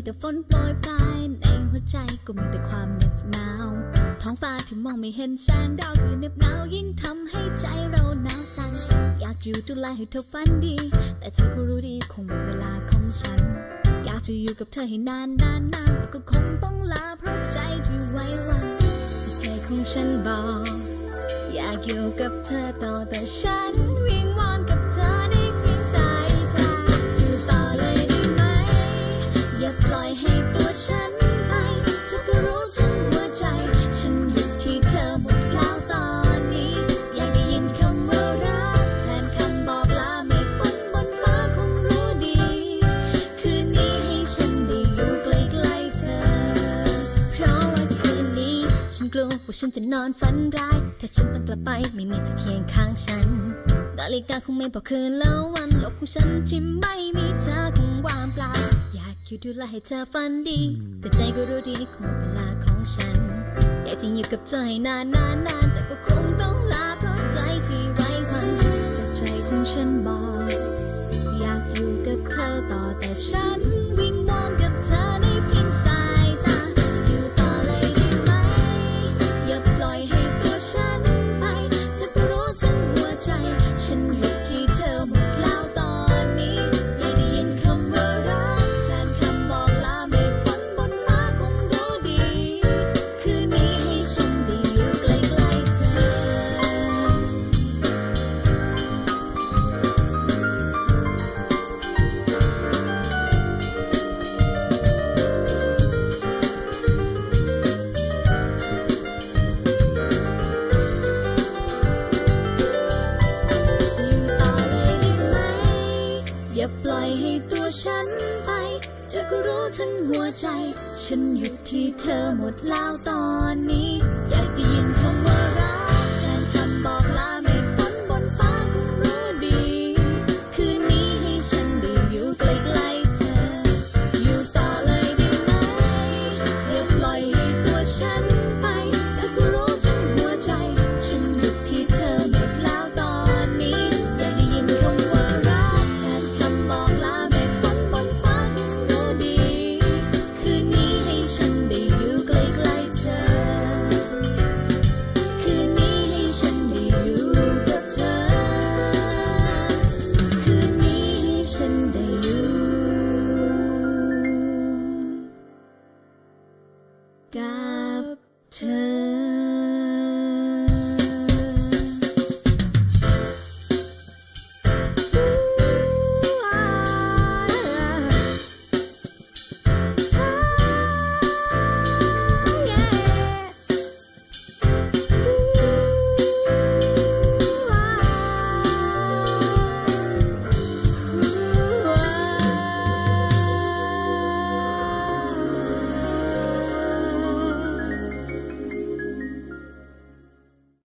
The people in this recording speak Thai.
มีแต่ฝนโปรยปลายในหัวใจก็มีแต่ความเหน็บหนาว ท้องฟ้าที่มองไม่เห็นแสงดาวคือเหน็บหนาวยิ่งทำให้ใจเราหนาวสั่นอยากอยู่ดูแลให้เธอฝันดี แต่เธอก็รู้ดีคงหมดเวลาของฉัน อยากจะอยู่กับเธอให้นานนานนานแต่ก็คงต้องลาเพราะใจที่ไว้วันใจของฉันบอก อยากอยู่กับเธอต่อแต่ฉันวิง ให้ฉันได้อยู่ใกลๆเธอเพราะว่าคืนนี้ฉันกลัวว่าฉันจะนอนฝันร้าย ถ้าฉันต้องกลับไปไม่มีเธอเคียงข้างฉัน นาฬิกาคงไม่บอกคืนแล้ววันโลกของฉันที่ไม่มีเธอคงว่างเปล่า อยากอยู่ดูแลให้เธอฝันดี แต่ใจก็รู้ดีนี่คงเวลาขอ งฉัน อยากจะอยู่กับเธอให้นานนานนานแต่ก็คงต้องลาเพราะใจที่ไว้วันแต่ใจของฉันบอก อยากอยู่กับเธอต่อแต่ฉัน วิ่งวอนกับเธอ ให้ตัวฉันไปเธอก็รู้ทั้งหัวใจ ฉันหยุดที่เธอหมดแล้วตอนนี้ อยากได้ยิน 天。